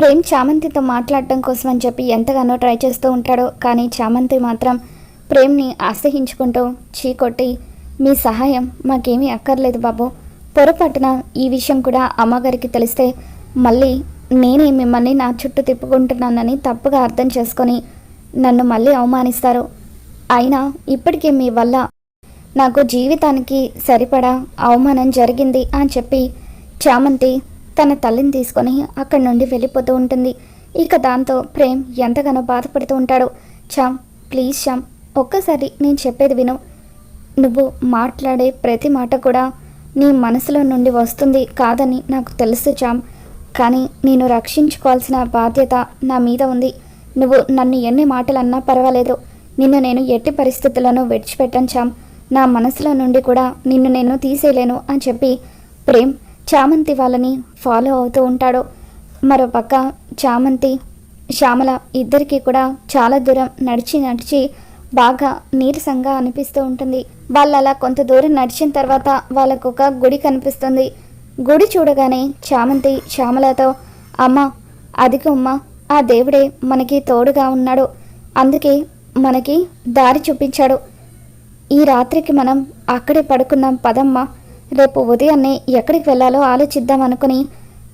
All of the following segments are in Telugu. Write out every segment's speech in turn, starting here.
ప్రేమ్ చామంతితో మాట్లాడటం కోసం అని చెప్పి ఎంతగానో ట్రై చేస్తూ ఉంటాడో కానీ చామంతి మాత్రం ప్రేమ్ని అసహించుకుంటూ చీకొట్టి మీ సహాయం మాకేమీ అక్కర్లేదు బాబు. పొరపాటున ఈ విషయం కూడా అమ్మగారికి తెలిస్తే మళ్ళీ నేనే మిమ్మల్ని నా చుట్టూ తిప్పుకుంటున్నానని తప్పుగా అర్థం చేసుకొని నన్ను మళ్ళీ అవమానిస్తారు. అయినా ఇప్పటికే మీ వల్ల నాకు జీవితానికి సరిపడా అవమానం జరిగింది అని చెప్పి చామంతి తన తల్లిని తీసుకొని అక్కడి నుండి వెళ్ళిపోతూ ఉంటుంది. ఇక దాంతో ప్రేమ్ ఎంతగానో బాధపడుతూ ఉంటాడు. చామ్ ప్లీజ్ శ్యామ్ ఒక్కసారి నేను చెప్పేది విను. నువ్వు మాట్లాడే ప్రతి మాట కూడా నీ మనసులో నుండి వస్తుంది కాదని నాకు తెలుసు చామ్ కానీ నేను రక్షించుకోవాల్సిన బాధ్యత నా మీద ఉంది. నువ్వు నన్ను ఎన్ని మాటలు అన్నా పర్వాలేదు. నిన్ను నేను ఎట్టి పరిస్థితులను విడిచిపెట్టాను చామ్ నా మనసులో నుండి కూడా నిన్ను నేను తీసేయలేను అని చెప్పి ప్రేమ్ చామంతి వాళ్ళని ఫాలో అవుతూ ఉంటాడు. మరోపక్క చామంతి శ్యామల ఇద్దరికీ కూడా చాలా దూరం నడిచి నడిచి బాగా నీరసంగా అనిపిస్తూ ఉంటుంది. వాళ్ళు అలా కొంత దూరం నడిచిన తర్వాత వాళ్ళకు ఒక గుడి కనిపిస్తుంది. గుడి చూడగానే చామంతి శ్యామలతో అమ్మ అదిగో అమ్మ ఆ దేవుడే మనకి తోడుగా ఉన్నాడు. అందుకే మనకి దారి చూపించాడు. ఈ రాత్రికి మనం అక్కడే పడుకున్నాం పదమ్మ. రేపు ఉదయాన్నే ఎక్కడికి వెళ్ళాలో ఆలోచిద్దాం అనుకుని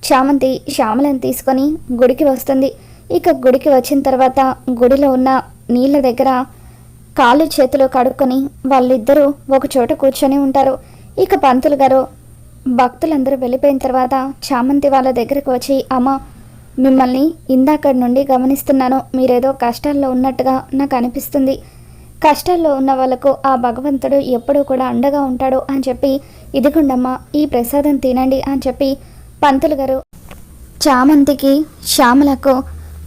చామంతి శ్యామలను తీసుకొని గుడికి వస్తుంది. ఇక గుడికి వచ్చిన తర్వాత గుడిలో ఉన్న నీళ్ళ దగ్గర కాళ్ళు చేతులు కడుక్కొని వాళ్ళిద్దరూ ఒక చోట కూర్చొని ఉంటారు. ఇక పంతులు గారు భక్తులందరూ వెళ్ళిపోయిన తర్వాత చామంతి వాళ్ళ దగ్గరకు వచ్చి అమ్మ మిమ్మల్ని ఇందాక నుండి గమనిస్తున్నాను. మీరేదో కష్టాల్లో ఉన్నట్టుగా నాకు అనిపిస్తుంది. కష్టాల్లో ఉన్న వాళ్ళకు ఆ భగవంతుడు ఎప్పుడూ కూడా అండగా ఉంటాడు అని చెప్పి ఇదిగుండమ్మా ఈ ప్రసాదం తినండి అని చెప్పి పంతులు గారు చామంతికి శ్యామలకు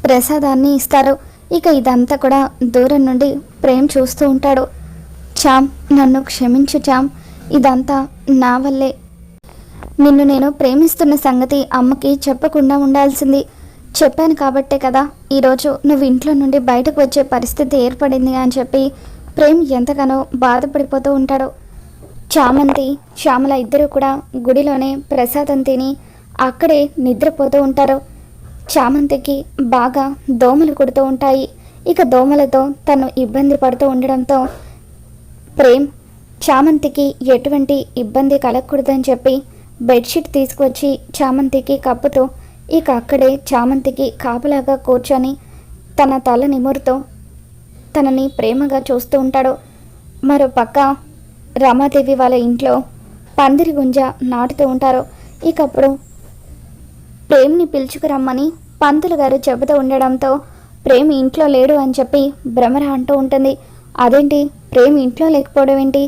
ప్రసాదాన్ని ఇస్తారు. ఇక ఇదంతా కూడా దూరం నుండి ప్రేమ్ చూస్తూ ఉంటాడు. చామ్ నన్ను క్షమించు చామ్ ఇదంతా నా వల్లే. నిన్ను నేను ప్రేమిస్తున్న సంగతి అమ్మకి చెప్పకుండా ఉండాల్సింది. చెప్పాను కాబట్టే కదా ఈరోజు నువ్వు ఇంట్లో నుండి బయటకు వచ్చే పరిస్థితి ఏర్పడింది అని చెప్పి ప్రేమ్ ఎంతగానో బాధపడిపోతూ ఉంటాడు. చామంతి శ్యామల ఇద్దరు కూడా గుడిలోనే ప్రసాదం తిని అక్కడే నిద్రపోతూ ఉంటారు. చామంతికి బాగా దోమలు కుడుతూ ఉంటాయి. ఇక దోమలతో తను ఇబ్బంది పడుతూ ఉండడంతో ప్రేమ్ చామంతికి ఎటువంటి ఇబ్బంది కలగకూడదని చెప్పి బెడ్షీట్ తీసుకొచ్చి చామంతికి కప్పుతూ ఇక అక్కడే చామంతికి కాపలాగా కూర్చొని తన తల నిమురుతో తనని ప్రేమగా చూస్తూ ఉంటాడు. మరో పక్క రమాదేవి వాళ్ళ ఇంట్లో పందిరి గుంజ నాటుతూ ఉంటారు. ఇకప్పుడు ప్రేమ్ని పిలుచుకురమ్మని పంతులు గారు చెబుతూ ఉండడంతో ప్రేమ్ ఇంట్లో లేడు అని చెప్పి భ్రమర అంటూ ఉంటుంది. అదేంటి? ప్రేమ్ ఇంట్లో లేకపోవడం ఏంటి?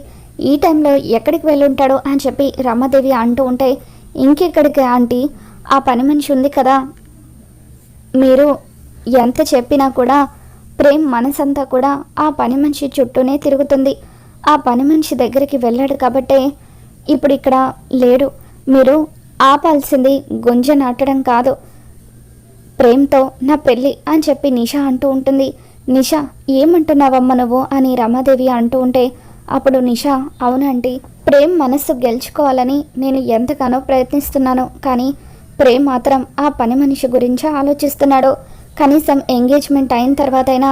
ఈ టైంలో ఎక్కడికి వెళ్ళుంటాడు అని చెప్పి రమాదేవి అంటూ ఉంటే ఇంకెక్కడికి ఆంటీ? ఆ పని మనిషి ఉంది కదా. మీరు ఎంత చెప్పినా కూడా ప్రేమ్ మనసంతా కూడా ఆ పని మనిషి చుట్టూనే తిరుగుతుంది. ఆ పని మనిషి దగ్గరికి వెళ్ళాడు కాబట్టే ఇప్పుడు ఇక్కడ లేడు. మీరు ఆపాల్సింది గుంజ నాటడం కాదు. ప్రేమ్తో నా పెళ్ళి అని చెప్పి నిషా అంటూ ఉంటుంది. నిషా ఏమంటున్నావమ్మ నువ్వు అని రమాదేవి అంటూ ఉంటే అప్పుడు నిషా అవునంటీ ప్రేమ్ మనస్సు గెలుచుకోవాలని నేను ఎంతగానో ప్రయత్నిస్తున్నాను. కానీ ప్రేమ్ మాత్రం ఆ పని మనిషి గురించి ఆలోచిస్తున్నాడు. కనీసం ఎంగేజ్మెంట్ అయిన తర్వాతైనా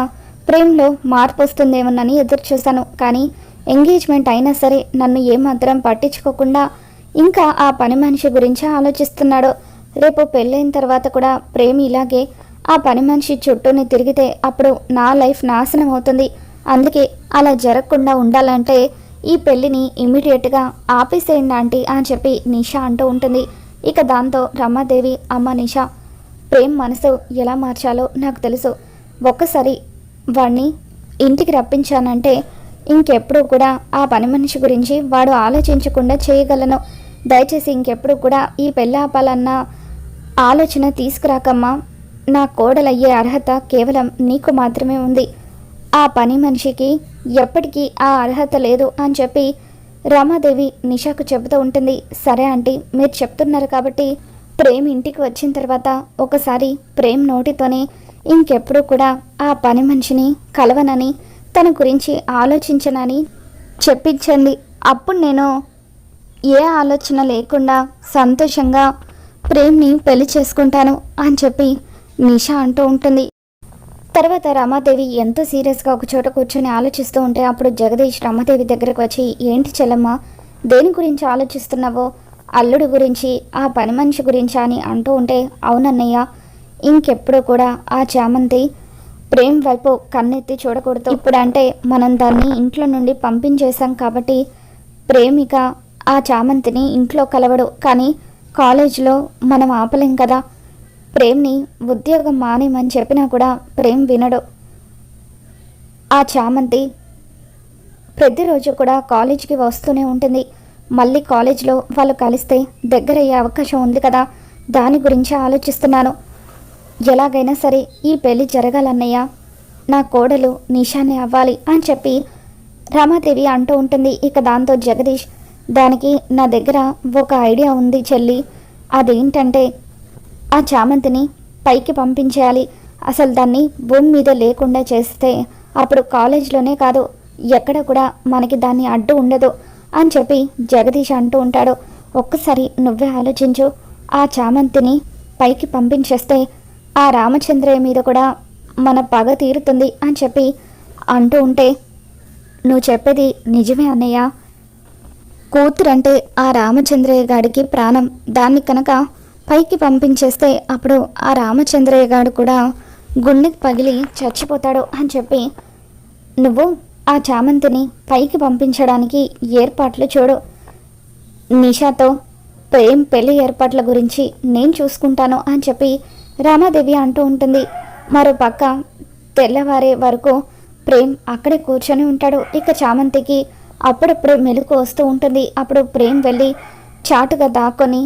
ప్రేమ్లో మార్పు వస్తుందేమోనని ఎదురు చూశాను కానీ ఎంగేజ్మెంట్ అయినా సరే నన్ను ఏమాత్రం పట్టించుకోకుండా ఇంకా ఆ పని మనిషి గురించి ఆలోచిస్తున్నాడు. రేపు పెళ్ళైన తర్వాత కూడా ప్రేమ్ ఇలాగే ఆ పని మనిషి చుట్టూని తిరిగితే అప్పుడు నా లైఫ్ నాశనం అవుతుంది. అందుకే అలా జరగకుండా ఉండాలంటే ఈ పెళ్ళిని ఇమీడియట్గా ఆపేసేయండి ఆంటీ అని చెప్పి నిషా అంటూ ఉంటుంది. ఇక దాంతో రమాదేవి అమ్మ నిష ప్రేమ్ మనసు ఎలా మార్చాలో నాకు తెలుసు. ఒక్కసారి వాడిని ఇంటికి రప్పించానంటే ఇంకెప్పుడు కూడా ఆ పని మనిషి గురించి వాడు ఆలోచించకుండా చేయగలను. దయచేసి ఇంకెప్పుడు కూడా ఈ పెళ్ళి ఆపాలన్న ఆలోచన తీసుకురాకమ్మా. నా కోడలయ్యే అర్హత కేవలం నీకు మాత్రమే ఉంది. ఆ పని మనిషికి ఎప్పటికీ ఆ అర్హత లేదు అని చెప్పి రమాదేవి నిషాకు చెబుతూ ఉంటుంది సరే ఆంటీ మీరు చెప్తున్నారు కాబట్టి ప్రేమ్ ఇంటికి వచ్చిన తర్వాత ఒకసారి ప్రేమ్ నోటితోనే ఇంకెప్పుడు కూడా ఆ పని మనిషిని కలవనని తన గురించి ఆలోచించనని చెప్పించండి. అప్పుడు నేను ఏ ఆలోచన లేకుండా సంతోషంగా ప్రేమ్ని పెళ్ళి చేసుకుంటాను అని చెప్పి నిషా అంటూ ఉంటుంది. తర్వాత రమాదేవి ఎంతో సీరియస్గా ఒక చోట కూర్చొని ఆలోచిస్తూ ఉంటే అప్పుడు జగదీష్ రమాదేవి దగ్గరకు వచ్చి ఏంటి చెల్లమ్మ దేని గురించి ఆలోచిస్తున్నావో? అల్లుడు గురించి ఆ పని మనిషి గురించి అని అంటూ ఉంటే అవునన్నయ్య ఇంకెప్పుడు కూడా ఆ చామంతి ప్రేమ్ వైపు కన్నెత్తి చూడకూడదు. ఇప్పుడంటే మనం దాన్ని ఇంట్లో నుండి పంపించేశాం కాబట్టి ప్రేమిక ఆ చామంతిని ఇంట్లో కలవడు. కానీ కాలేజీలో మనం ఆపలేం కదా? ప్రేమ్ని ఉద్యోగం మానేమని చెప్పినా కూడా ప్రేమ్ వినడు. ఆ చామంతి ప్రతిరోజు కూడా కాలేజీకి వస్తూనే ఉంటుంది. మళ్ళీ కాలేజీలో వాళ్ళు కలిస్తే దగ్గరయ్యే అవకాశం ఉంది కదా దాని గురించి ఆలోచిస్తున్నాను. ఎలాగైనా సరే ఈ పెళ్ళి జరగాలన్నయ్య నా కోడలు నిషానే అవ్వాలి అని చెప్పి రామాదేవి అంటూ ఉంటుంది. ఇక దాంతో జగదీష్ దానికి నా దగ్గర ఒక ఐడియా ఉంది చెల్లి. అదేంటంటే ఆ చామంతిని పైకి పంపించేయాలి. అసలు దాన్ని భూమి మీద లేకుండా చేస్తే అప్పుడు కాలేజ్లోనే కాదు ఎక్కడ కూడా మనకి దాన్ని అడ్డు ఉండదు అని చెప్పి జగదీష్ అంటూ ఉంటాడు. ఒక్కసారి నువ్వే ఆలోచించు ఆ చామంతిని పైకి పంపించేస్తే ఆ రామచంద్రయ్య మీద కూడా మన పగ తీరుతుంది అని చెప్పి అంటూ ఉంటే నువ్వు చెప్పేది నిజమే అన్నయ్య. కూతురంటే ఆ రామచంద్రయ్య గారికి ప్రాణం. దాన్ని కనుక పైకి పంపించేస్తే అప్పుడు ఆ రామచంద్రయ్య గారు కూడా గుండెకి పగిలి చచ్చిపోతాడు అని చెప్పి నువ్వు ఆ చామంతిని పైకి పంపించడానికి ఏర్పాట్లు చూడు. నిషాతో ప్రేమ్ పెళ్ళి ఏర్పాట్ల గురించి నేను చూసుకుంటాను అని చెప్పి రామాదేవి అంటూ ఉంటుంది. మరో పక్క తెల్లవారే వరకు ప్రేమ్ అక్కడే కూర్చొని ఉంటాడు. ఇక చామంతికి అప్పుడప్పుడు మెలకు వస్తూ ఉంటుంది. అప్పుడు ప్రేమ్ వెళ్ళి చాటుగా దాక్కొని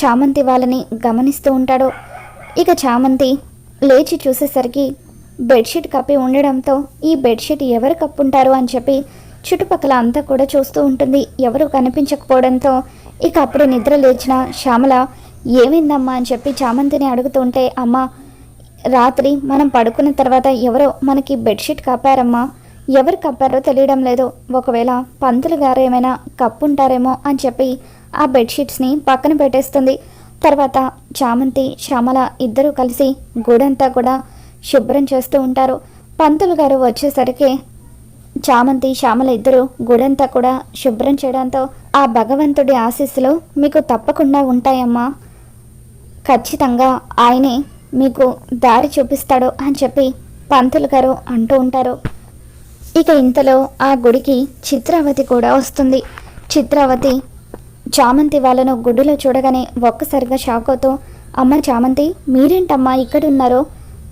చామంతి వాళ్ళని గమనిస్తూ ఉంటాడు. ఇక చామంతి లేచి చూసేసరికి బెడ్షీట్ కప్పి ఉండడంతో ఈ బెడ్షీట్ ఎవరు కప్పుంటారు అని చెప్పి చుట్టుపక్కల అంతా కూడా చూస్తూ ఉంటుంది. ఎవరు కనిపించకపోవడంతో ఇక అప్పుడు నిద్ర లేచిన శ్యామల ఏమైందమ్మా? అని చెప్పి చామంతిని అడుగుతుంటే అమ్మ రాత్రి మనం పడుకున్న తర్వాత ఎవరో మనకి బెడ్షీట్ కప్పారమ్మా. ఎవరు కప్పారో తెలియడం లేదు. ఒకవేళ పంతులు గారు ఏమైనా కప్పుంటారేమో అని చెప్పి ఆ బెడ్షీట్స్ని పక్కన పెట్టేస్తుంది. తర్వాత చామంతి శ్యామల ఇద్దరూ కలిసి గూడంతా కూడా శుభ్రం చేస్తూ ఉంటారు. పంతులు గారు వచ్చేసరికి చామంతి శ్యామల ఇద్దరు గుడంతా కూడా శుభ్రం చేయడంతో ఆ భగవంతుడి ఆశీస్సులు మీకు తప్పకుండా ఉంటాయమ్మా. ఖచ్చితంగా ఆయనే మీకు దారి చూపిస్తాడు అని చెప్పి పంతులు గారు అంటూ ఉంటారు. ఇక ఇంతలో ఆ గుడికి చిత్రావతి కూడా వస్తుంది. చిత్రావతి చామంతి వాళ్ళను గుడ్డులో చూడగానే ఒక్కసారిగా షాక్ అవుతూ అమ్మ చామంతి మీరేంటమ్మా ఇక్కడున్నారో?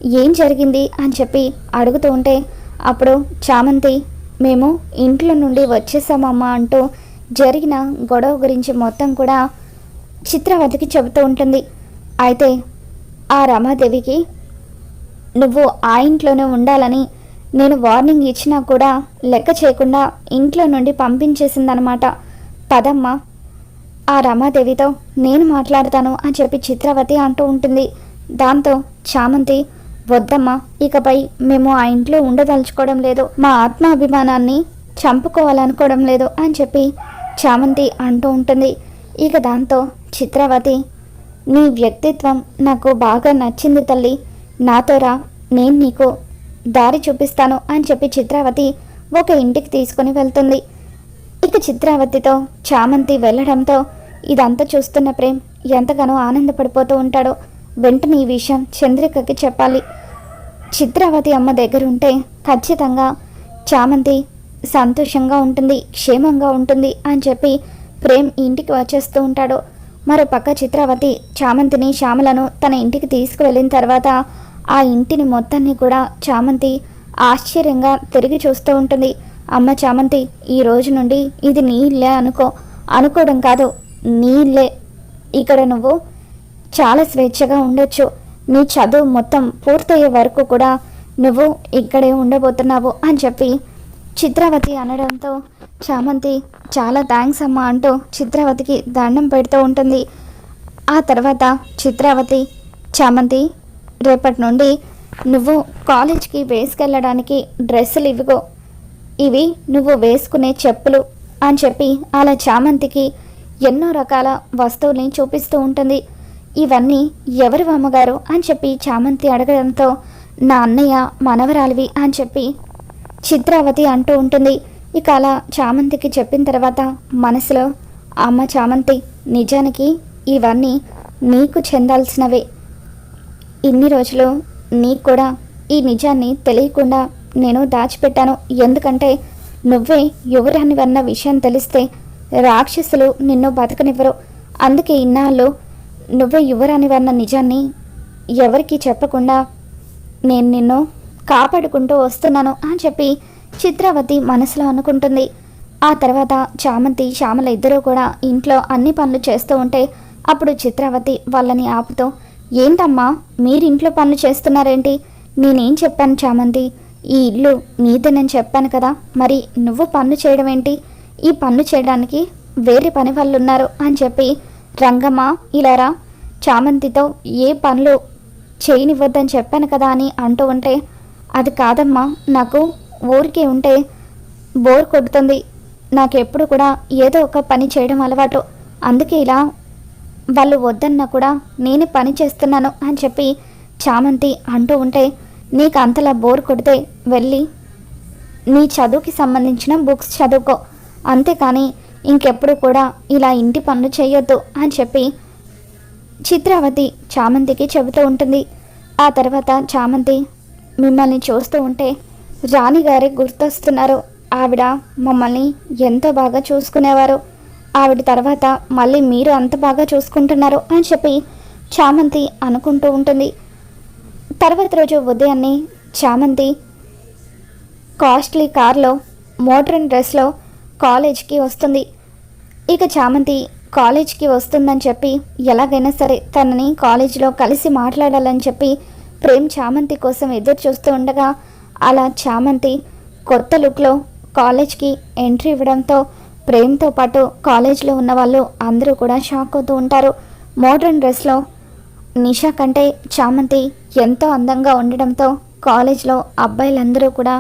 ఏం జరిగింది? అని చెప్పి అడుగుతూ ఉంటే అప్పుడు చామంతి మేము ఇంట్లో నుండి వచ్చేసామమ్మా అంటూ జరిగిన గొడవ గురించి మొత్తం కూడా చిత్రవతికి చెబుతూ ఉంటుంది. అయితే ఆ రమాదేవికి నువ్వు ఆ ఇంట్లోనే ఉండాలని నేను వార్నింగ్ ఇచ్చినా కూడా లెక్క చేయకుండా ఇంట్లో నుండి పంపించేసిందనమాట. పదమ్మా ఆ రమాదేవితో నేను మాట్లాడతాను అని చెప్పి చిత్రవతి అంటూ ఉంటుంది. దాంతో చామంతి వద్దమ్మా ఇకపై మేము ఆ ఇంట్లో ఉండదలుచుకోవడం లేదు. మా ఆత్మాభిమానాన్ని చంపుకోవాలనుకోవడం లేదు అని చెప్పి చామంతి అంటూ ఉంటుంది. ఇక దాంతో చిత్రవతి నీ వ్యక్తిత్వం నాకు బాగా నచ్చింది తల్లి. నాతో రా నేను నీకు దారి చూపిస్తాను అని చెప్పి చిత్రావతి ఒక ఇంటికి తీసుకుని వెళ్తుంది. ఇక చిత్రావతితో చామంతి వెళ్ళడంతో ఇదంతా చూస్తున్న ప్రేమ్ ఎంతగానో ఆనందపడిపోతూ ఉంటాడో. వెంటనే ఈ విషయం చంద్రికకి చెప్పాలి. చిత్రావతి అమ్మ దగ్గర ఉంటే ఖచ్చితంగా చామంతి సంతోషంగా ఉంటుంది క్షేమంగా ఉంటుంది అని చెప్పి ప్రేమ్ ఇంటికి వచ్చేస్తూ ఉంటాడు. మరో పక్క చిత్రావతి చామంతిని శ్యామలను తన ఇంటికి తీసుకువెళ్ళిన తర్వాత ఆ ఇంటిని మొత్తాన్ని కూడా చామంతి ఆశ్చర్యంగా తిరిగి చూస్తూ ఉంటుంది. అమ్మ చామంతి ఈ రోజు నుండి ఇది నీ ఇల్లే అనుకో. అనుకోవడం కాదు నీ ఇల్లే. ఇక్కడ నువ్వు చాలా స్వేచ్ఛగా ఉండొచ్చు. నీ చదువు మొత్తం పూర్తయ్యే వరకు కూడా నువ్వు ఇక్కడే ఉండబోతున్నావు అని చెప్పి చిత్రావతి అనడంతో చామంతి చాలా థ్యాంక్స్ అమ్మా అంటూ చిత్రావతికి దండం పెడుతూ ఉంటుంది. ఆ తర్వాత చిత్రావతి చామంతి రేపటి నుండి నువ్వు కాలేజ్కి వేసుకెళ్ళడానికి డ్రెస్సులు ఇవిగో ఇవి నువ్వు వేసుకునే చెప్పులు అని చెప్పి అలా చామంతికి ఎన్నో రకాల వస్తువుల్ని చూపిస్తూ ఉంటుంది. ఇవన్నీ ఎవరు అమ్మగారు అని చెప్పి చామంతి అడగడంతో నా అన్నయ్య మనవరాలివి అని చెప్పి చిత్రావతి అంటూ ఉంటుంది. ఇక అలా చామంతికి చెప్పిన తర్వాత మనసులో అమ్మ చామంతి నిజానికి ఇవన్నీ నీకు చెందాల్సినవే. ఇన్ని రోజులు నీకు కూడా ఈ నిజాన్ని తెలియకుండా నేను దాచిపెట్టాను. ఎందుకంటే నువ్వే యువరానివన్న విషయం తెలిస్తే రాక్షసులు నిన్ను బతకనివ్వరు. అందుకే ఇన్నాళ్ళు నువ్వే యువరానివన్న నిజాన్ని ఎవరికీ చెప్పకుండా నేను నిన్ను కాపాడుకుంటూ వస్తున్నాను అని చెప్పి చిత్రావతి మనసులో అనుకుంటుంది. ఆ తర్వాత చామంతి శ్యామల ఇద్దరూ కూడా ఇంట్లో అన్ని పనులు చేస్తూ ఉంటే అప్పుడు చిత్రావతి వాళ్ళని ఆపుతూ ఏంటమ్మా మీరు ఇంట్లో పనులు చేస్తున్నారేంటి? నేనేం చెప్పాను చామంతి? ఈ ఇల్లు నీదేనని చెప్పాను కదా. మరి నువ్వు పనులు చేయడం ఏంటి? ఈ పనులు చేయడానికి వేరే పని వాళ్ళు ఉన్నారు అని చెప్పి రంగమ్మ ఇలారా చామంతితో ఏ పనులు చేయనివ్వద్దని చెప్పాను కదా అని అంటూ ఉంటే అది కాదమ్మా నాకు ఊరికే ఉంటే బోర్ కొడుతుంది. నాకెప్పుడు కూడా ఏదో ఒక పని చేయడం అలవాటు. అందుకే ఇలా వాళ్ళు వద్దన్నా కూడా నేనే పని చేస్తున్నాను అని చెప్పి చామంతి అంటూ ఉంటే నీకు అంతలా బోర్ కొడితే వెళ్ళి నీ చదువుకి సంబంధించిన బుక్స్ చదువుకో. అంతేకాని ఇంకెప్పుడు కూడా ఇలా ఇంటి పనులు చేయొద్దు అని చెప్పి చిత్రావతి చామంతికి చెబుతూ ఉంటుంది. ఆ తర్వాత చామంతి మిమ్మల్ని చూస్తూ ఉంటే రాణిగారే గుర్తొస్తున్నారు. ఆవిడ మమ్మల్ని ఎంతో బాగా చూసుకునేవారు. ఆవిడ తర్వాత మళ్ళీ మీరు అంత బాగా చూసుకుంటున్నారు అని చెప్పి చామంతి అనుకుంటూ ఉంటుంది. తర్వాత రోజు ఉదయాన్నే చామంతి కాస్ట్లీ కార్లో మోడ్రన్ డ్రెస్లో కాలేజ్కి వస్తుంది. ఇక చామంతి కాలేజ్కి వస్తుందని చెప్పి ఎలాగైనా సరే తనని కాలేజీలో కలిసి మాట్లాడాలని చెప్పి ప్రేమ్ చామంతి కోసం ఎదురు చూస్తూ ఉండగా అలా చామంతి కొత్త లుక్లో కాలేజ్కి ఎంట్రీ ఇవ్వడంతో ప్రేమ్తో పాటు కాలేజ్లో ఉన్న వాళ్ళు అందరూ కూడా షాక్ అవుతూ ఉంటారు. మోడ్రన్ డ్రెస్లో నిషా కంటే చామంతి ఎంతో అందంగా ఉండడంతో కాలేజ్లో అబ్బాయిలందరూ కూడా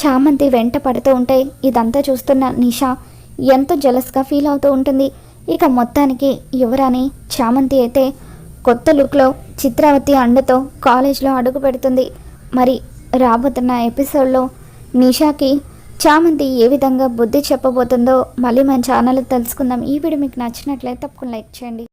చామంతి వెంట పడుతూ ఉంటే ఇదంతా చూస్తున్న నిషా ఎంతో జలస్గా ఫీల్ అవుతూ ఉంటుంది. ఇక మొత్తానికి యువరాణి చామంతి అయితే కొత్త లుక్లో చిత్రావతి అండతో కాలేజ్లో అడుగు పెడుతుంది. మరి రాబోతున్న ఎపిసోడ్లో నిషాకి చామంతి ఏ విధంగా బుద్ధి చెప్పబోతుందో మళ్ళీ మన ఛానల్ తెలుసుకుందాం. ఈ వీడియో మీకు నచ్చినట్లయితే తప్పకుండా లైక్ చేయండి.